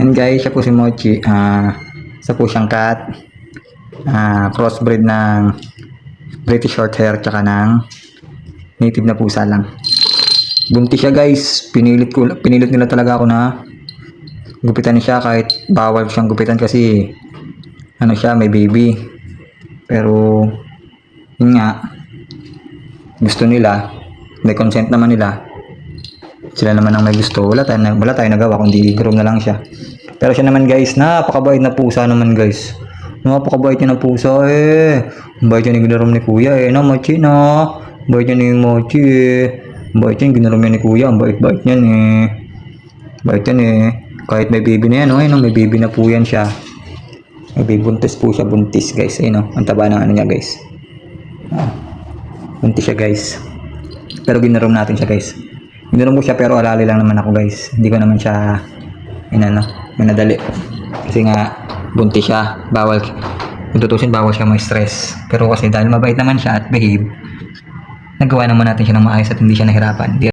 Yan guys, siya po si Mochi. Ah, isa po siyang cat. Ah, crossbreed ng British Shorthair tsaka ng native na pusa lang. Buntis siya guys. Pinilit ko pinilit nila talaga ako na gupitan siya kahit bawal siyang gupitan kasi ano siya, may baby. Pero yun nga gusto nila, may consent naman nila. Sila naman ang may gusto. Wala tayong, wala tayong nagawa kundi groom na lang siya. Pero siya naman guys, napakabait na pusa naman guys. Napakabait niya na pusa eh. Bait niya ni ginarom ni kuya eh. No, Mochi no. Ang Bait niya ni Mochi eh. Bait niya ni ginarom niya ni kuya. Ang bait-bait niyan eh. Bait yan eh. Kahit may baby na yan, oh, ayun, oh, may baby na po yan siya. May buntis po siya, buntis guys. Ayun oh, ang taba ng ano niya guys. Ah, buntis siya guys. Pero ginarom natin siya guys. Ginarom ko siya pero alali lang naman ako guys. Hindi ko naman siya inano, minadali. Kasi nga buntis siya, bawal kung bawal siya may stress. Pero kasi dahil mabait naman siya at behave, nagawa naman natin siya ng maayos at hindi siya nahirapan.